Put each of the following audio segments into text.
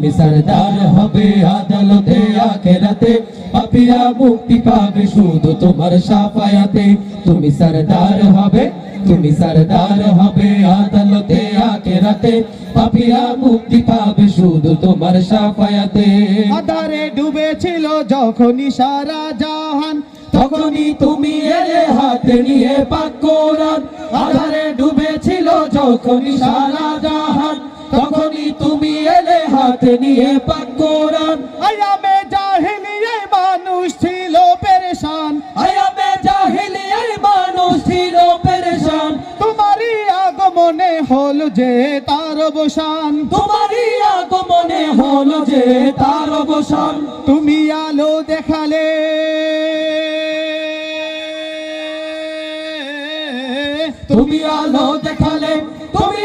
তুমি সরদার হবে আদালতে আখেরাতে। পাপীরা মুক্তি পাবে শুধু তোমার সাফায়াতে। তুমি সরদার হবে তুমি সরদার হবে আদালতে আখেরাতে। পাপীরা মুক্তি পাবে শুধু তোমার সাফায়াতে। আধারে ডুবেছিল যখনই সারা জাহান তখনই তুমি এলে হাতে নিয়ে পাক কোরআন। আধারে ডুবেছিল যখনই সারা জাহান হাতে নিয়ে পাক কোরআন। আয়ামে জাহিলিয়ায় মানুষ ছিল পেরেশান। আয়ামে জাহিলিয়ায় মানুষ ছিল পেরেশান। তোমারই আগমনে হলো যে তার অবসান। তোমারই আগমনে হল যে তার অবসান। তুমি আলো দেখালে। তুমি আলো দেখালে। তুমি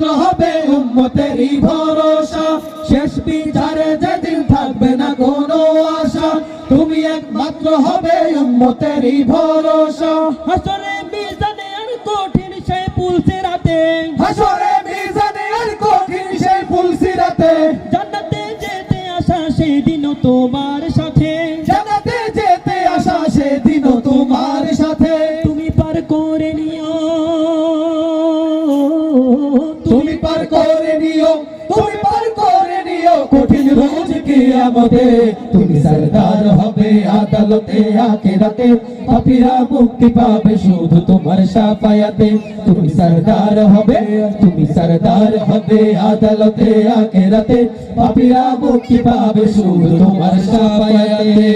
একমাত্র হবে উম্মতেরই ভরসা। শেষ বিচারে যেদিন থাকবে না কোনো আশা তুমি একমাত্র হবে উম্মতেরই ভরসা। হাসরে মিজানে আর কঠিন সে পুলসে রাতে। হাসরে মিজানে আর কঠিন সেই ফুলসিরাতে জান্নাতে যেতে আসা সেদিনও তোমার সাথে। জানাতে যেতে আসা তোমার সাথে। তুমি পার করে নিও তুমি পার করে নিও, তুমি পার করে নিও, কঠিন রোজ কিয়ামতে। তুমি সরদার হবে আদালতে, আখেরাতে। পাপীরা মুক্তি পাবে শুধু তোমার সাফায়াতে। তুমি সরদার হবে, তুমি সরদার হবে আদালতে, আখেরাতে। পাপীরা মুক্তি পাবে শুধু তোমার সাফায়াতে।